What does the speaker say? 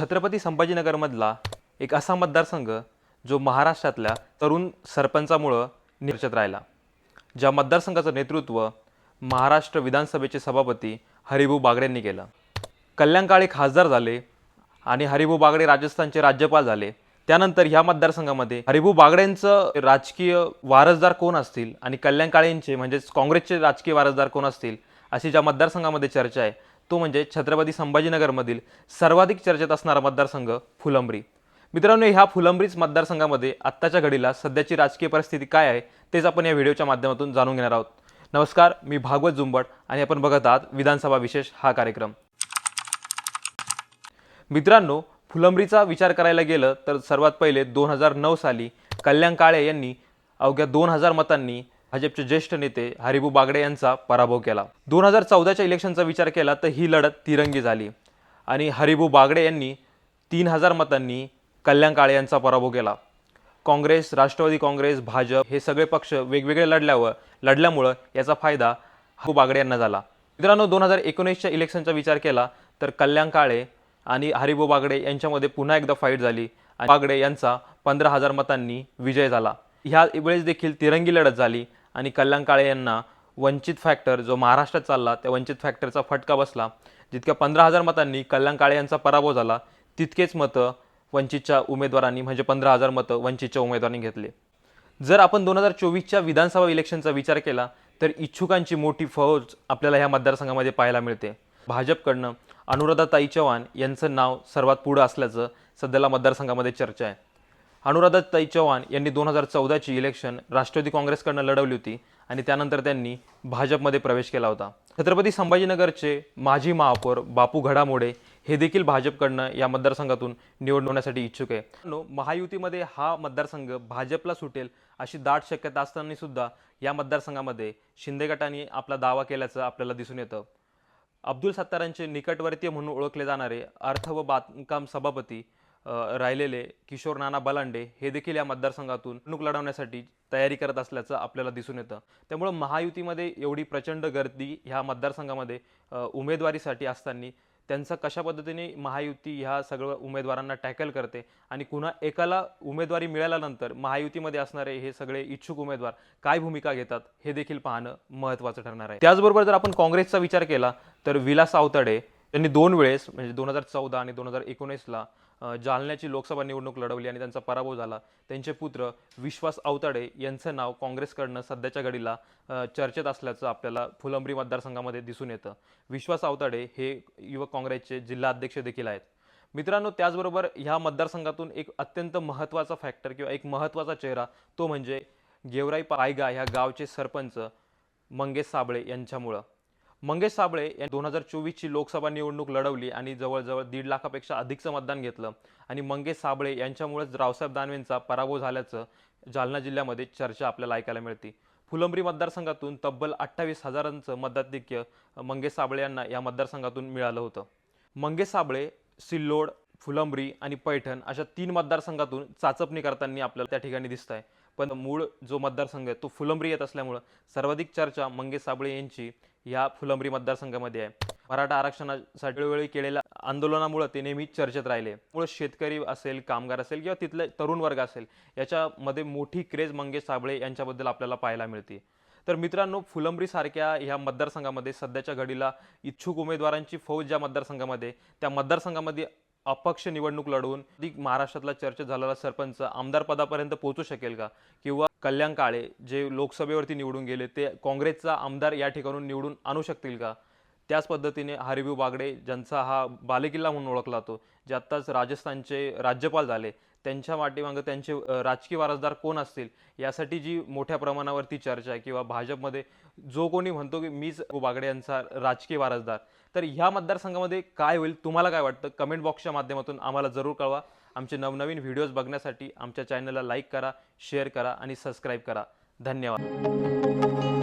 छत्रपती संभाजीनगरमधला एक असा मतदारसंघ जो महाराष्ट्रातल्या तरुण सरपंचामुळं निर्चत राहिला. ज्या मतदारसंघाचं नेतृत्व महाराष्ट्र विधानसभेचे सभापती हरिभाऊ बागडेंनी केलं. कल्याण काळे खासदार झाले आणि हरिभाऊ बागडे राजस्थानचे राज्यपाल झाले. त्यानंतर ह्या मतदारसंघामध्ये हरिभाऊ बागडेंचं राजकीय वारसदार कोण असतील आणि कल्याण काळेंचे म्हणजेच काँग्रेसचे राजकीय वारसदार कोण असतील अशी ज्या मतदारसंघामध्ये चर्चा आहे तो म्हणजे छत्रपती संभाजीनगरमधील सर्वाधिक चर्चेत असणारा मतदारसंघ फुलंब्री. मित्रांनो ह्या फुलंब्रीच मतदारसंघामध्ये आत्ताच्या घडीला सध्याची राजकीय परिस्थिती काय आहे तेच आपण या व्हिडिओच्या माध्यमातून जाणून घेणार आहोत. नमस्कार मी भागवत जुंबट आणि आपण बघत आहात विधानसभा विशेष हा कार्यक्रम. मित्रांनो फुलंब्रीचा विचार करायला गेलं तर सर्वात पहिले दोन हजार नऊ साली कल्याण काळे यांनी अवघ्या दोन हजार मतांनी भाजपचे ज्येष्ठ नेते हरिभू बागडे यांचा पराभव केला. दोन हजार चौदाच्या इलेक्शनचा विचार केला तर ही लढत तिरंगी झाली. आणि हरिभू बागडे यांनी तीन हजार मतांनी कल्याण काळे यांचा पराभव केला. काँग्रेस राष्ट्रवादी काँग्रेस भाजप हे सगळे पक्ष वेगवेगळे लढल्यावर लढल्यामुळं याचा फायदा हरिभू बागडे यांना झाला. मित्रांनो दोन हजार एकोणीसच्या इलेक्शनचा विचार केला तर कल्याण काळे आणि हरिभू बागडे यांच्यामध्ये पुन्हा एकदा फाईट झाली आणि बागडे यांचा पंधरा हजार मतांनी विजय झाला. ह्या वेळेस देखील तिरंगी लढत झाली. आणि कल्याण काळे यांना वंचित फॅक्टर जो महाराष्ट्रात चालला त्या वंचित फॅक्टरचा फटका बसला. जितक्या पंधरा हजार मतांनी कल्याण काळे यांचा पराभव झाला तितकेच मतं वंचितच्या उमेदवारांनी म्हणजे पंधरा हजार मतं वंचितच्या उमेदवारांनी घेतले. जर आपण दोन हजार चोवीसच्या विधानसभा इलेक्शनचा विचार केला तर इच्छुकांची मोठी फौज आपल्याला ह्या मतदारसंघामध्ये पाहायला मिळते. भाजपकडनं अनुराधाताई चव्हाण यांचं नाव सर्वात पुढं असल्याचं सध्याला मतदारसंघामध्ये चर्चा आहे. अनुराधाताई चव्हाण यांनी दोन हजार चौदाची इलेक्शन राष्ट्रवादी काँग्रेसकडनं लढवली होती आणि त्यानंतर त्यांनी भाजपमध्ये प्रवेश केला होता. छत्रपती संभाजीनगरचे माजी महापौर बापू घडामोडे हे देखील भाजपकडनं या मतदारसंघातून निवडून होण्यासाठी इच्छुक आहे. नो, महायुतीमध्ये हा मतदारसंघ भाजपला सुटेल अशी दाट शक्यता असताना सुद्धा या मतदारसंघामध्ये शिंदे गटाने आपला दावा केल्याचं आपल्याला दिसून येतं. अब्दुल सत्तारांचे निकटवर्तीय म्हणून ओळखले जाणारे अर्थ व बांधकाम सभापती राहिलेले किशोर नाना बलांडे हे देखील या मतदारसंघातून निवडणूक लढवण्यासाठी तयारी करत असल्याचं आपल्याला दिसून येतं. त्यामुळं महायुतीमध्ये एवढी प्रचंड गर्दी ह्या मतदारसंघामध्ये उमेदवारीसाठी असताना त्यांचं कशा पद्धतीने महायुती ह्या सगळं उमेदवारांना टॅकल करते आणि कुणा एकाला उमेदवारी मिळाल्यानंतर महायुतीमध्ये असणारे हे सगळे इच्छुक उमेदवार काय भूमिका घेतात हे देखील पाहणं महत्त्वाचं ठरणार आहे. त्याचबरोबर जर आपण काँग्रेसचा विचार केला तर विलास आवताडे त्यांनी दोन वेळेस म्हणजे दोन हजार चौदा आणि दोन हजार एकोणीसला जालन्याची लोकसभा निवडणूक लढवली आणि त्यांचा पराभव झाला. त्यांचे पुत्र विश्वास आवताडे यांचं नाव काँग्रेसकडनं सध्याच्या घडीला चर्चेत असल्याचं आपल्याला फुलंब्री मतदारसंघामध्ये दिसून येतं. विश्वास आवताडे हे युवक काँग्रेसचे जिल्हा अध्यक्ष देखील आहेत. मित्रांनो त्याचबरोबर ह्या मतदारसंघातून एक अत्यंत महत्त्वाचा फॅक्टर किंवा एक महत्त्वाचा चेहरा तो म्हणजे गेवराई पायगा ह्या गावचे सरपंच मंगेश साबळे यांच्यामुळं. मंगेश साबळे यांनी दोन हजार चोवीसची लोकसभा निवडणूक लढवली आणि जवळजवळ दीड लाखापेक्षा अधिकचं मतदान घेतलं. आणि मंगेश साबळे यांच्यामुळेच रावसाहेब दानवेंचा पराभव झाल्याचं जालना जिल्ह्यामध्ये चर्चा आपल्याला ऐकायला मिळते. फुलंब्री मतदारसंघातून तब्बल अठ्ठावीस हजारांचं मताधिक्य मंगेश साबळे यांना या मतदारसंघातून मिळालं होतं. मंगेश साबळे सिल्लोड फुलंब्री आणि पैठण अशा तीन मतदारसंघातून चाचपणी करताना आपल्याला त्या ठिकाणी दिसत आहे पण मूळ जो मतदारसंघ आहे तो फुलंब्री येत असल्यामुळं सर्वाधिक चर्चा मंगेश साबळे यांची या फुलंब्री मतदारसंघामध्ये आहे. मराठा आरक्षणासाठी वेळोवेळी केलेल्या आंदोलनामुळे ते नेहमी चर्चेत राहिले. मुळे शेतकरी असेल कामगार असेल किंवा तिथले तरुण वर्ग असेल याच्यामध्ये मोठी क्रेज मंगेश साबळे यांच्याबद्दल आपल्याला पाहायला मिळते. तर मित्रांनो फुलंब्रीसारख्या ह्या मतदारसंघामध्ये सध्याच्या घडीला इच्छुक उमेदवारांची फौज ज्या मतदारसंघामध्ये त्या मतदारसंघामध्ये अपक्ष निवडणूक लढवून महाराष्ट्रातला चर्चेत झालेला सरपंच आमदार पदापर्यंत पोहोचू शकेल का? किंवा कल्याण काळे जे लोकसभेवरती निवडून गेले ते काँग्रेसचा आमदार या ठिकाणून निवडून आणू शकतील का? त्याच पद्धतीने हरिभाऊ बागडे ज्यांचा हा बालेकिल्ला म्हणून ओळखला जातो जे आत्ताच राजस्थानचे राज्यपाल झाले त्यांच्या पाठीमागं त्यांचे राजकीय वारसदार कोण असतील यासाठी जी मोठ्या प्रमाणावरती चर्चा आहे किंवा भाजपमध्ये जो कोणी म्हणतो की मीच बागडे यांचा राजकीय वारसदार तर ह्या मतदारसंघामध्ये काय होईल तुम्हाला काय वाटतं? कमेंट बॉक्सच्या माध्यमातून आम्हाला जरूर कळवा. आमचे नवनवीन व्हिडिओज बघण्यासाठी आमच्या चॅनलला लाईक करा शेअर करा आणि सबस्क्राईब करा. धन्यवाद.